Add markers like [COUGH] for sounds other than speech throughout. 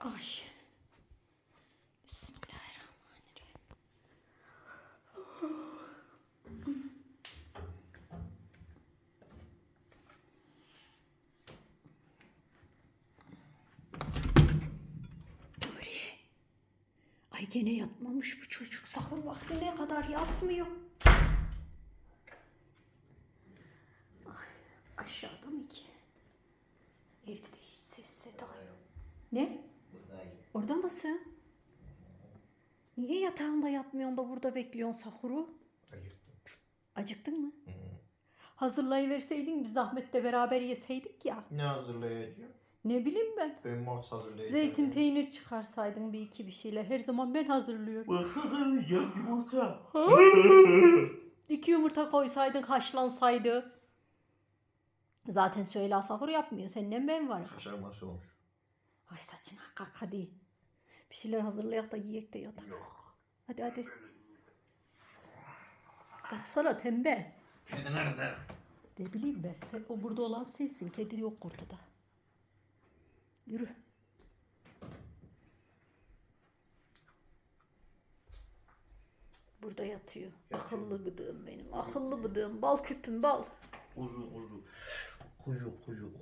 Ay. Bismillahirrahmanirrahim. Nuri. Ay gene yatmamış bu çocuk. Sahur vakti ne kadar yatmıyor. Ay, aşağıda mı ki? Evde de hiç ses seda yok. Ne? Orada mısın? Niye yatağında yatmıyorsun da burada bekliyorsun sahuru? Acıktın mı? Hazırlayıverseydin biz zahmetle beraber yeseydik ya. Ne hazırlayacağım? Ne bileyim ben. Ben Mars hazırlayacağım. Zeytin peynir çıkarsaydın bir iki bir şeyler. Her zaman ben hazırlıyorum. Hazırlayacağım yumurta. [LAUGHS] İki yumurta koysaydın haşlansaydı. Zaten söyle sahur yapmıyor. Seninle ben varım. Kaşar maşı olmuş. Ay saçına kalk hadi. Bir şeyler hazırlayak da yiyek de yatak. Yok. Hadi hadi. Kalksana tembel. Kedi nerede? Ne bileyim ben. Sen, o burada olan sensin. Kedi yok ortada. Yürü. Burada yatıyor. Akıllı bıdığım benim. Akıllı bıdığım. Bal küpüm bal. Kuzu kuzu. Kuzu kuzu.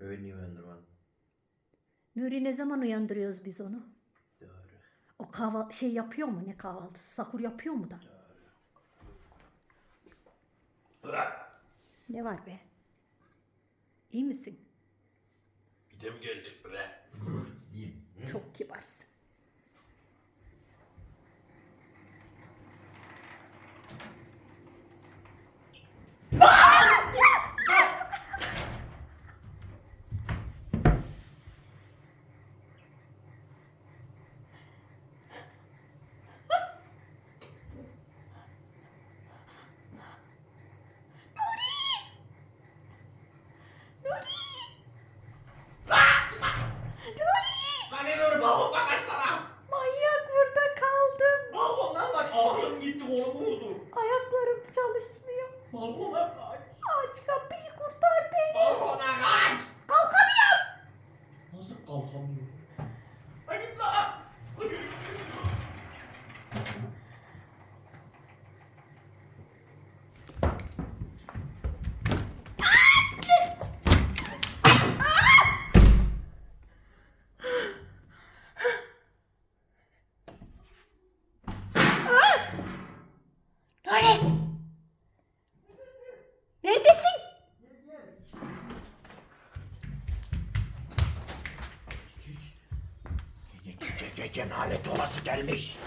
Bebek niye uyandırmadın? Nuri ne zaman uyandırıyoruz biz onu? Doğru. O kahval şey yapıyor mu ne kahvaltısı? Sahur yapıyor mu da? Ne var be? İyi misin? Bir de mi? Bre. İyiyim. Çok kibarsın. Lan en öyle balkondan kaçsana. Manyak burada kaldım. Balkondan kaç. Aklım gitti kolumu vurdu. Ayaklarım çalışmıyor. Balkona kaç. Aç kapıyı kurtar beni. Balkona kaç. Kalkamıyorum. Nasıl kalkamıyorum? Hadi git lan. Hadi. Nuri. Neredesin? Yine gece gece nalet olası gelmiş.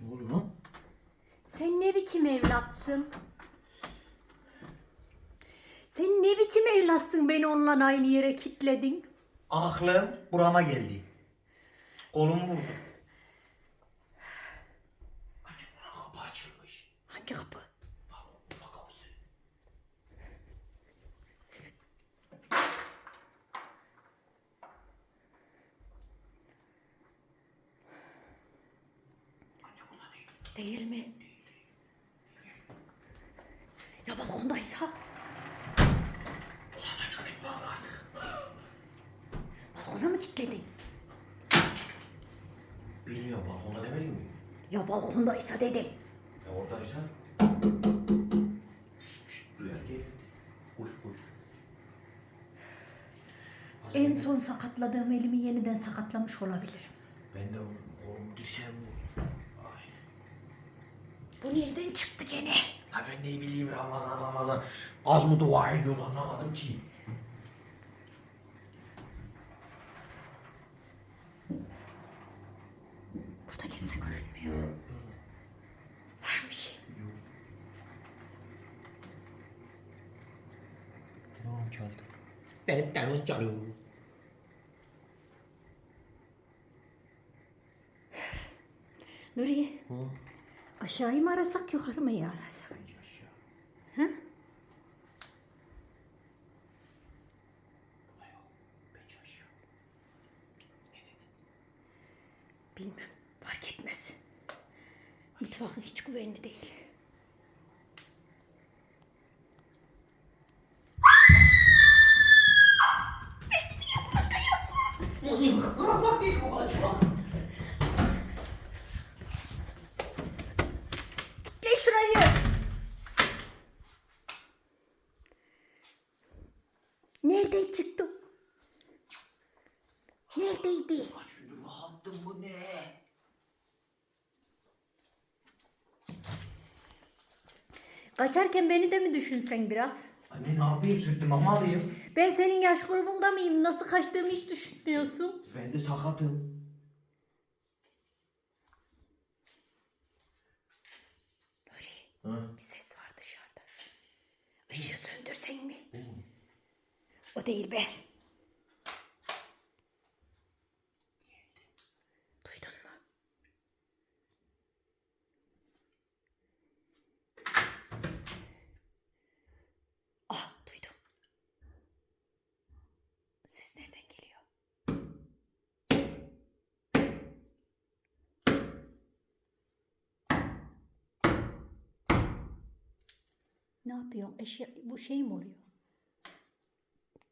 Ne oluyor lan? Sen ne biçim evlatsın? Sen ne biçim evlatsın beni onunla aynı yere kilitledin? Aklım burama geldi. Kolumu vurdu. Annem bana kapı açılmış. Hangi kapı? Balkon mutfak kapısı. Anne burada değil. Mi? Ya balkondaysa? Balkona mı kilitledin? Bilmiyorum balkonda demeli mi? Ya balkondaysa dedim. Ya oradaysa. Duyar ki. Kuş kuş. Az En önce- son sakatladığım elimi yeniden sakatlamış olabilirim. Ben de dirsem bu. Bu nereden çıktı gene? Ha ben ne bileyim Ramazan Ramazan. Az mı dua ediyoruz anlamadım ki. Burada kimse görünmüyor. Var mı bir şey? Telefon çaldı. Benim telefon çalıyor. Nuriye Hı? Aşağıyı mı arasak yukarı mı arasak? Ha? Bilmem fark etmez. Mutfağın hiç güvenli değil. Nereden çıktım? Neredeydi? Kaç gündür rahattım bu ne? Kaçarken beni de mi düşünsen biraz? Anne ne yapayım sütlü mama alayım. Ben senin yaş grubunda mıyım? Nasıl kaçtığımı hiç düşünmüyorsun. Ben de sakatım. Nuri Ha? bir ses var dışarıda. Işığı söndürsen mi? O değil be. Duydun mu? Ah duydum. Ses nereden geliyor? Ne yapıyorsun? Eşya, bu şey mi oluyor?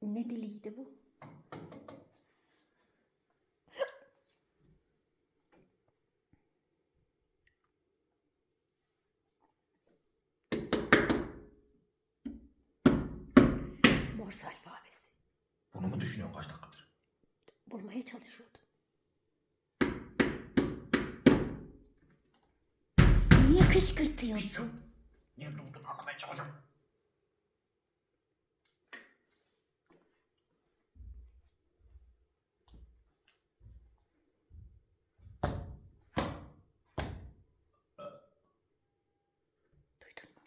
Ne diliydi bu? Morse alfabesi. Bunu mu düşünüyorsun kaç dakikadır? Bulmaya çalışıyordum. Niye kışkırtıyorsun? Niye bunu anlamaya çalışıyorum? Duydun mu?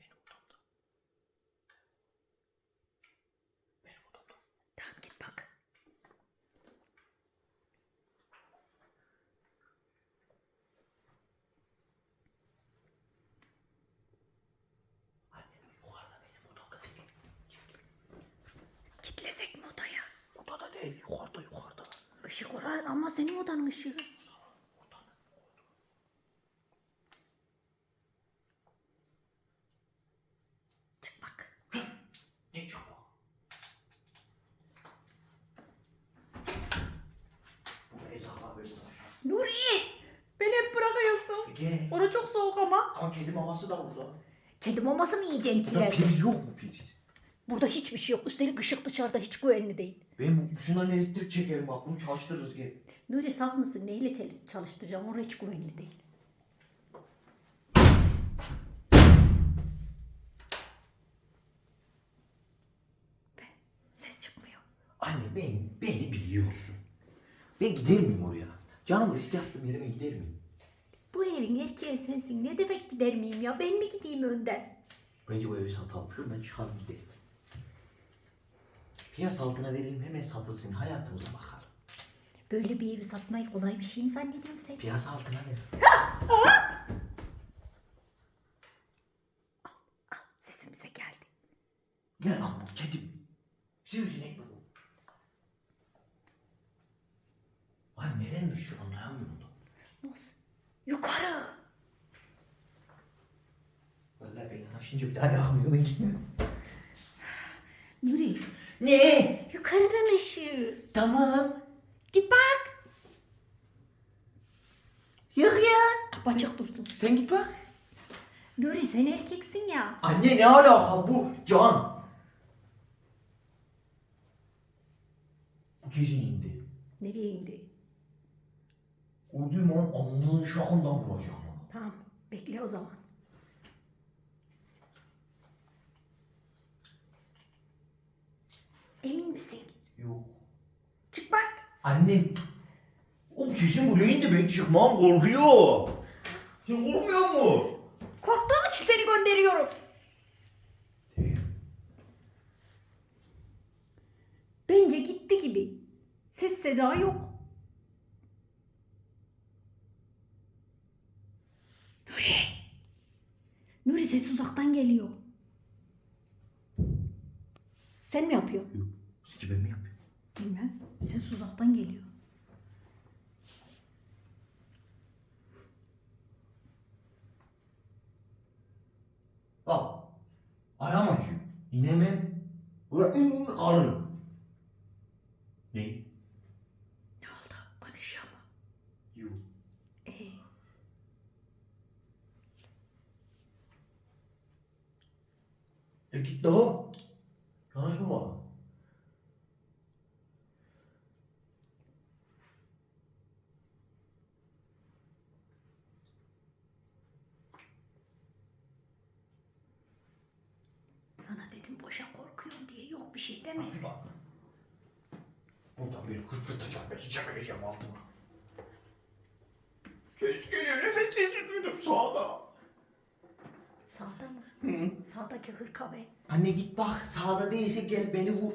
Benim odamda. Benim odamda. Tamam git bak. Anne yukarıda benim odamda değil. Kitlesek mi odaya? Değil yukarıda yukarıda. Işık orar ama senin odanın ışığı. Çık bak. Ne çabuk? Nuri! Beni hep bırakıyorsun. Gel. Orası çok soğuk ama. Ama kedi maması da burada. Kedi maması mı yiyeceksin Burada kilerde? priz yok mu priz? Burada hiçbir şey yok. Üstelik ışık dışarıda hiç güvenli değil. Ben şundan elektrik çekerim bak bunu çalıştırırız gel. Nuri saf mısın? Neyle çal- çalıştıracağım? Orası hiç güvenli değil. Be, ses çıkmıyor. Anne ben, beni biliyorsun. Ben gider miyim oraya? Canım risk yaptım yerime gider miyim? Bu evin erkeği sensin. Ne demek gider miyim ya? Ben mi gideyim önden? Bence bu evi satalım. Şuradan çıkalım gidelim. Piyasa altına verelim hemen satılsın. Hayatımıza bakalım. Böyle bir evi satmayı kolay bir şey mi zannediyorsun sen? Piyasa altına ver. Sesimize geldi. Ne lan bu kedim? Sivrisinek mi bu? Lan nerenin ışığı anlayamıyorum da. Nasıl? Yukarı. Vallahi ben yanaşınca bir daha yakmıyor ben gitmiyorum. Nuri, Ne? yukarının ışığı. Tamam. Git bak. Yok ya. Kapı açık dursun. Sen git bak. Nuri sen erkeksin ya. Anne ne alaka bu? Can. Kesin indi. Nereye indi? Gördüğüm an anlığın şakından vuracağım. Tamam, bekle o zaman. Emin misin? Yok. Çık bak. Annem. O kesin buraya indi ben çıkmam korkuyor. Sen korkmuyor mu? Korktuğum için seni gönderiyorum. Bence gitti gibi. Ses seda yok. Nuri. Nuri ses uzaktan geliyor. Sen mi yapıyorsun? Sizce ben mi yapıyorum? Bilmem. Ses uzaktan geliyor. Bak. Ayağım acıyor. İnemem. Böyle kalırım. Ne? Ne oldu? Konuşuyor mu? Yok. Ee, E git daha. Yanaşma bana. sana dedim boşa korkuyorum diye. Yok bir şey deme. Bak. Buradan beni kırpırtacak. Ben çiçek vereceğim altıma. Ses geliyor. Nefes sesi duydum sağda. Sağda mı? Hı. Sağdaki hırka be. Anne git bak. Sağda değilse gel beni vur.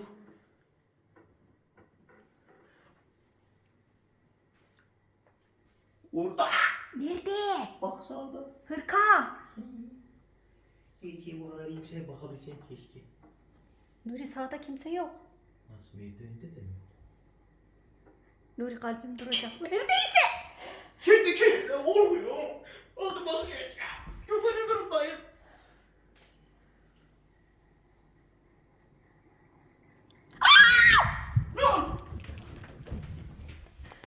Orada. Nerede? Bak sağda. Hırka. Geçeyim o kadar yükseğe bakabilsem keşke. Nuri sağda kimse yok. Nasıl merdivende de mi? Nuri kalbim duracak. Şimdi kendine vurmuyor. Altıma sıçacağım. Çok kötü durumdayım.